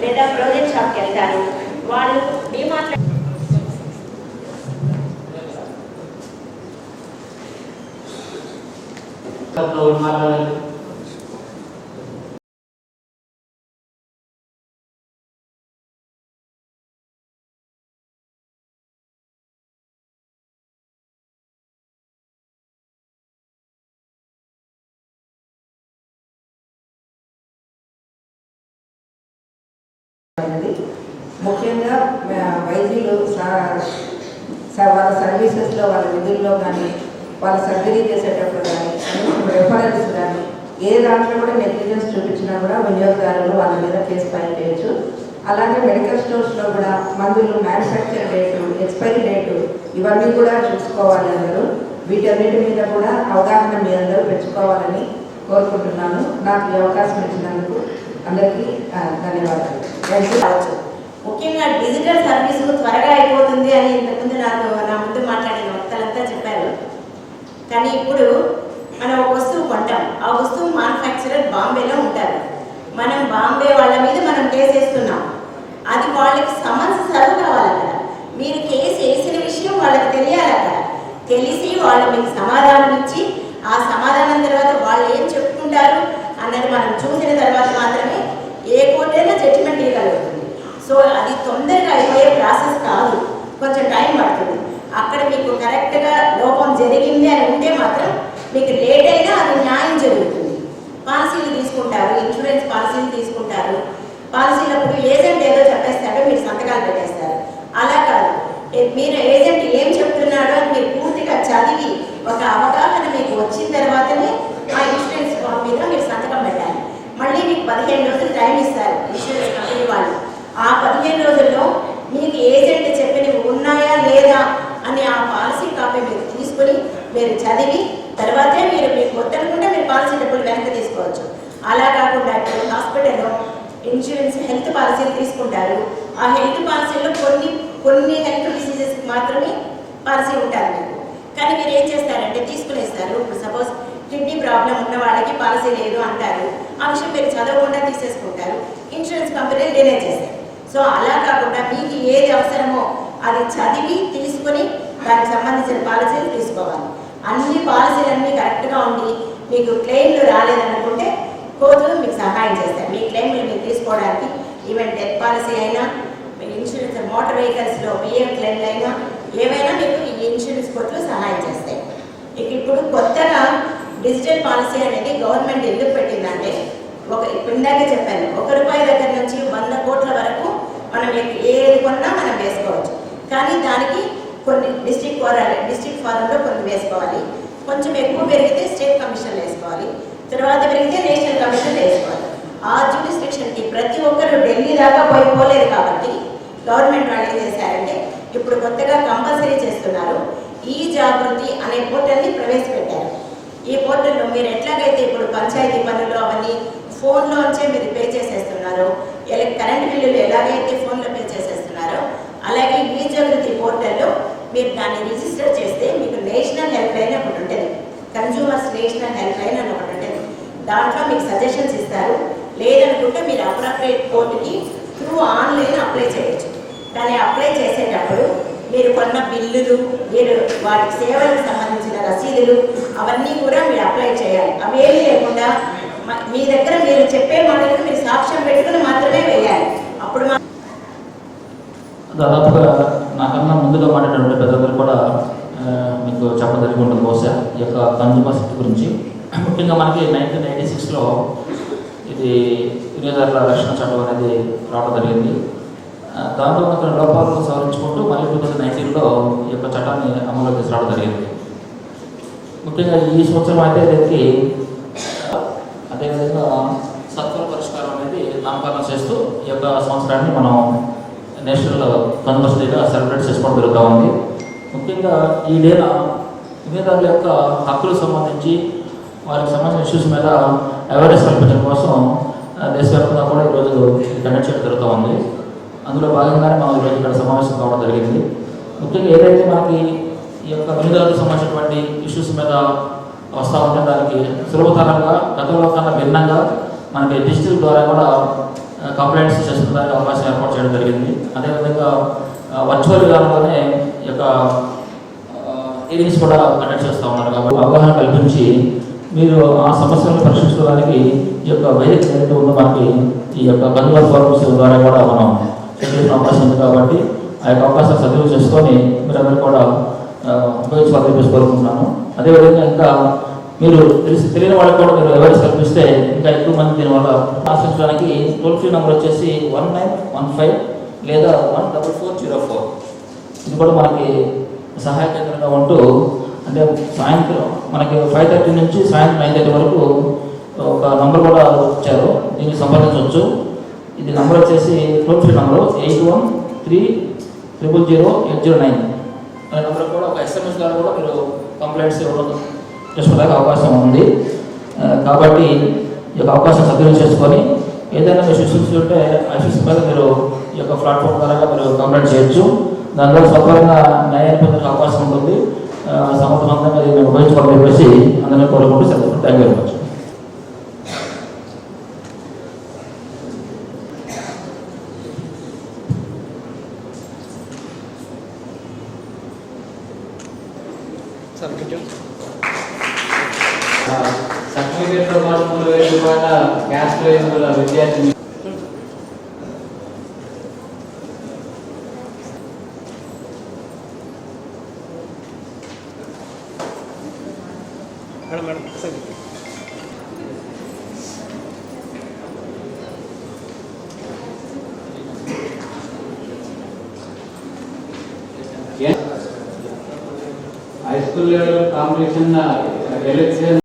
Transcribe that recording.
లేదా ప్రొవిజన్ షాప్కి వెళ్తారు వాళ్ళు డిమార్ట్ అనేది. ముఖ్యంగా వైద్యులు వాళ్ళ సర్వీసెస్లో వాళ్ళ విధుల్లో కానీ వాళ్ళ సర్జరీ చేసేటప్పుడు కానీ రెఫరెన్స్ కానీ ఏ దాంట్లో కూడా నెగ్లిజెన్స్ చూపించినా కూడా వినియోగదారులు వాళ్ళ మీద కేసు ఫైల్ చేయొచ్చు. అలాగే మెడికల్ స్టోర్స్లో కూడా మందులు మ్యానుఫ్యాక్చర్ డేటు ఎక్స్పైరీ డేటు ఇవన్నీ కూడా చూసుకోవాలి అందరూ. వీటన్నిటి మీద కూడా అవగాహన మీ అందరూ పెంచుకోవాలని కోరుకుంటున్నాను. నాకు ఈ అవకాశం ఇచ్చినందుకు అందరికీ ధన్యవాదాలు. ముఖ్యంగా డిజిటల్ సర్వీస్ త్వరగా అయిపోతుంది అని ఇంతకుముందు నాకు నా ముందు మాట్లాడిన వక్తలంతా చెప్పారు. కానీ ఇప్పుడు మనం ఒక వస్తువు కొంటాం. ఆ వస్తువు మ్యానుఫ్యాక్చరర్ బాంబేలో ఉంటారు. మనం బాంబే వాళ్ళ మీద మనం కేసు వేస్తున్నాం. అది వాళ్ళకి సమన్స్ సర్వ్ కావాలి అక్కడ మీరు కేసు వేసిన విషయం వాళ్ళకి తెలియాలి అక్కడ తెలిసి వాళ్ళు మీకు సమాధానం ఇచ్చి ఆ సమాధానం తర్వాత వాళ్ళు ఏం చెప్పుకుంటారు అన్నది మనం చూసిన తర్వాత మాత్రమే ఏ కోర్టైనా జడ్జిమెంట్ ఇవ్వగలుగుతుంది సో అది తొందరగా అయిపోయే ప్రాసెస్ కాదు. కొంచెం టైం పడుతుంది. అక్కడ మీకు కరెక్ట్గా లోపం జరిగింది అని ఉంటే మాత్రం మీకు లేట్ అయినా అది న్యాయం జరుగుతుంది. పాలసీలు తీసుకుంటారు ఇన్సూరెన్స్ పాలసీలు తీసుకుంటారు. పాలసీలప్పుడు ఏజెంట్ ఏదో చెప్పేస్తాడో మీరు సంతకాలు పెట్టేస్తారు. అలా కాదు. మీరు ఏజెంట్ ఏం చెప్తున్నారు అని మీరు పూర్తిగా చదివి ఒక అవగాహన మీకు వచ్చిన తర్వాతనే ఆ ఇన్సూరెన్స్ ఫామ్ మీద మీరు సంతకం పెట్టాలి మళ్ళీ మీకు పదిహేను రోజులు టైం ఇస్తారు ఇన్సూరెన్స్ కంపెనీ వాళ్ళు ఆ పదిహేను రోజుల్లో మీకు ఏజెంట్ చెప్పినవి ఉన్నాయా లేదా అని ఆ పాలసీ కాపీ మీరు తీసుకుని మీరు చదివి తర్వాతే మీరు మీకు వద్దనుకుంటే మీరు పాలసీ డబ్బులు వెనక్కి తీసుకోవచ్చు. అలా కాకుండా ఇప్పుడు హాస్పిటల్లో ఇన్సూరెన్స్ హెల్త్ పాలసీలు తీసుకుంటారు. ఆ హెల్త్ పాలసీలో కొన్ని కొన్ని హెల్త్ డిసీజెస్కి మాత్రమే పాలసీ ఉంటారు మీకు. కానీ మీరు ఏం చేస్తారంటే తీసుకునేస్తారు. ఇప్పుడు సపోజ్ కిడ్నీ ప్రాబ్లం ఉన్న వాళ్ళకి పాలసీ లేదు అంటారు. ఆ విషయం మీరు చదవకుండా తీసేసుకుంటారు. ఇన్సూరెన్స్ కంపెనీ డిలే చేస్తారు సో అలా కాకుండా మీ అది చదివి తీసుకొని దానికి సంబంధించిన పాలసీలు తీసుకోవాలి. అన్ని పాలసీలన్నీ కరెక్ట్గా ఉండి మీకు క్లెయిమ్లు రాలేదనుకుంటే కోర్టులు మీకు సహాయం చేస్తారు. మీ క్లెయిమ్లు మీరు తీసుకోవడానికి ఈవెన్ డెత్ పాలసీ అయినా మీ ఇన్సూరెన్స్ మోటార్ వెహికల్స్లో బిఏ క్లెయిమ్లు అయినా ఏవైనా మీకు ఈ ఇన్సూరెన్స్ కోర్టులు సహాయం చేస్తాయి. ఇక ఇప్పుడు కొత్తగా డిజిటల్ పాలసీ అనేది గవర్నమెంట్ ఎందుకు పెట్టిందంటే ఒక ఇప్పుడు చెప్పాను ఒక రూపాయి దగ్గర నుంచి వంద కోట్ల వరకు మనం ఏ- ఏది కొన్నా మనం వేసుకోవచ్చు కానీ దానికి కొన్ని డిస్టిక్ ఫారాలు డిస్ట్రిక్ట్ ఫారంలో కొన్ని వేసుకోవాలి. కొంచెం ఎక్కువ పెరిగితే స్టేట్ కమిషన్ వేసుకోవాలి. తర్వాత పెరిగితే నేషనల్ కమిషన్ వేసుకోవాలి. ఆ జ్యూరిస్డిక్షన్కి ప్రతి ఒక్కరు ఢిల్లీ దాకా పోయి పోలేదు కాబట్టి గవర్నమెంట్ వాళ్ళు ఏం చేశారంటే ఇప్పుడు కొత్తగా కంపల్సరీ చేస్తున్నారు. ఈ జాగృతి అనే పోర్టల్ని ప్రవేశపెట్టారు. ఈ పోర్టల్లో మీరు ఎట్లాగైతే ఇప్పుడు పంచాయతీ పనులు అవన్నీ ఫోన్లోంచే మీరు పే చేసేస్తున్నారో ఎలా కరెంట్ బిల్లులు ఎలాగైతే ఫోన్లో పే చేసేస్తున్నారో అలాగే ఈ జాగృతి పోర్టల్లో మీరు దాన్ని రిజిస్టర్ చేస్తే మీకు నేషనల్ హెల్ప్ లైన్ ఒకటి ఉంటుంది. కన్జ్యూమర్స్ నేషనల్ హెల్ప్ లైన్ అని ఒకటి ఉంటుంది. దాంట్లో మీకు సజెషన్స్ ఇస్తారు. లేదనుకుంటే మీరు అప్రాప్రియేట్ కోర్టుకి త్రూ ఆన్లైన్ అప్లై చేయొచ్చు. కానీ అప్లై చేసేటప్పుడు మీరు కొన్న బిల్లులు మీరు వాటి సేవలకు సంబంధించిన రసీదులు అవన్నీ కూడా మీరు అప్లై చేయాలి. అవేమీ లేకుండా మ- మీ దగ్గర మీరు చెప్పే మాటలకు మీరు సాక్ష్యం పెట్టుకుని మాత్రమే వేయాలి. దాదాపుగా నాకన్నా ముందుగా మాట్లాడేటువంటి పెద్దలు కూడా మీకు చెప్పదలిగి ఉంటుంది బహుశా ఈ యొక్క కన్జ్యూమర్ సిటీ గురించి. ముఖ్యంగా మనకి నైన్టీన్ నైన్టీ సిక్స్లో ఇది వినియోగదారుల రక్షణ చట్టం అనేది రావడం జరిగింది. దాంతో దాంట్లో ఉన్న లోపాలను సవరించుకుంటూ మళ్ళీ టూ థౌజండ్ నైన్టీన్లో ఈ యొక్క చట్టాన్ని అమలులోకి తీసుకురావడం జరిగింది. ముఖ్యంగా ఈ సంవత్సరం అయితే దీనికి అదేవిధంగా సత్వర పరిష్కారం అనేది నామకరణం చేస్తూ ఈ యొక్క సంవత్సరాన్ని మనం నేషనల్ కన్వర్స్ డేగా సెలబ్రేట్ చేసుకోవడం జరుగుతూ ఉంది. ముఖ్యంగా ఈ డేన వినియోగదారుల యొక్క హక్కులకు సంబంధించి వారికి సంబంధించిన ఇష్యూస్ మీద అవేర్నెస్ కల్పించడం కోసం దేశవ్యాప్తంగా కూడా ఈరోజు కండక్ట్ చేయడం జరుగుతూ ఉంది. అందులో భాగంగానే మనం ఈరోజు ఇక్కడ సమావేశం కావడం జరిగింది. ముఖ్యంగా ఏదైతే మనకి ఈ యొక్క వినియోగదారులకు సంబంధించినటువంటి ఇష్యూస్ మీద వస్తూ ఉంటే దానికి సులభతరంగా గతంలో కన్నా భిన్నంగా మనకి డిజిటల్ ద్వారా కూడా కంప్లైంట్స్ చేసుకోవడానికి అవకాశం ఏర్పాటు చేయడం జరిగింది. అదేవిధంగా వర్చువల్ విధానంలోనే ఈ యొక్క హీరింగ్స్ కూడా కండక్ట్ చేస్తూ ఉన్నారు కాబట్టి అవగాహన కల్పించి మీరు ఆ సమస్యలను పరిష్కరించడానికి ఈ యొక్క వైద్య ఏదైతే ఉందో మనకి ఈ యొక్క బంధువుల ఫోరమ్స్ ద్వారా కూడా మనం చేసిన అవకాశం ఉంది కాబట్టి ఆ యొక్క అవకాశాలు సద్వినియోగం చేసుకొని మీరందరూ కూడా ఆ, ఉపయోగించుకోవాలని చెప్పేసి కోరుకుంటున్నాను. అదేవిధంగా ఇంకా మీరు తెలిసి తెలియని వాళ్ళకి కూడా మీరు ఎవరు కల్పిస్తే ఇంకా ఎక్కువ మంది దీనివల్ల ఆశించడానికి టోల్ ఫ్రీ నెంబర్ వచ్చేసి వన్ నైన్ వన్ ఫైవ్ లేదా one double four zero four ఇది కూడా మనకి సహాయ కేంద్రంగా ఉంటూ అంటే సాయంత్రం మనకి ఫైవ్ థర్టీ నుంచి సాయంత్రం నైన్ థర్టీ వరకు ఒక నంబర్ కూడా ఇచ్చారు. దీన్ని సంప్రదించవచ్చు. ఇది నంబర్ వచ్చేసి toll free number eight one three triple zero eight zero nine అనే నంబర్ కూడా ఒక ఎస్ఎంఎస్ ద్వారా కూడా మీరు కంప్లైంట్స్ ఇవ్వడం చేసుకోవడానికి అవకాశం ఉంది. కాబట్టి ఈ యొక్క అవకాశం సద్వినియోగం చేసుకొని ఏదైనా మీరు ఇష్యూస్ ఉంటే ఆ ఇష్యూస్ మీద మీరు ఈ యొక్క ప్లాట్ఫామ్ ద్వారా మీరు కంప్లైంట్ చేయొచ్చు. దాని ద్వారా న్యాయాన్ని పొందడానికి అవకాశం ఉంటుంది. సమర్థవంతంగా దీన్ని ఉపయోగించుకోవాలని చెప్పేసి అందరినీ కోరుకుంటూ సెలవు. థ్యాంక్ యూ వెరీ మచ్ సర్టిఫికేట్తో పాటు మూడు వేల రూపాయల high school level competition election